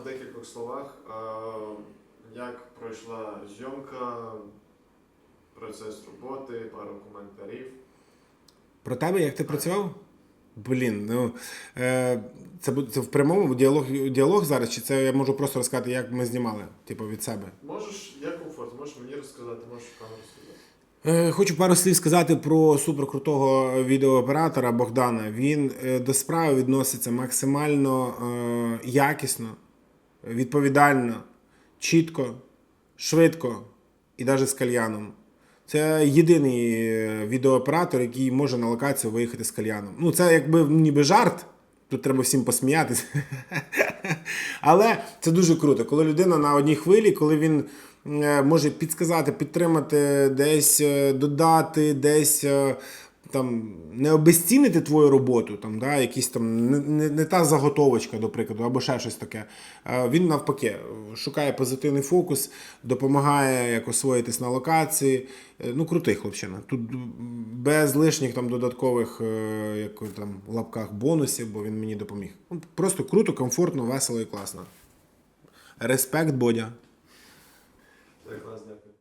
в декількох словах, як пройшла зйомка, процес роботи, пару коментарів. Про тебе, як ти працював? Блін, ну е, це, це в прямому діалог, діалог зараз, чи це я можу просто розказати, як ми знімали, типу, від себе. Можеш, як комфортно, можеш мені розказати, можеш в камеру сказати. Е, Хочу пару слів сказати про суперкрутого відеооператора Богдана. Він е, до справи відноситься максимально якісно, відповідально, чітко, швидко і навіть з кальяном. Це єдиний е, відеооператор, який може на локацію виїхати з кальяном. Ну, це якби ніби жарт. Тут треба всім посміятися. Але це дуже круто, коли людина на одній хвилі, коли він е, може підсказати, підтримати, десь е, додати, десь там не обезцінити твою роботу, там, да, якісь там не, не, та заготовочка, до прикладу, або ще щось таке. Він навпаки шукає позитивний фокус, допомагає як освоїтись на локації. Е, Ну, крутий хлопчина. Тут без лишніх там додаткових, е, як там лапках бонусів, бо він мені допоміг. Ну, Просто круто, комфортно, весело і класно. Респект, Бодя. Клас, дякую.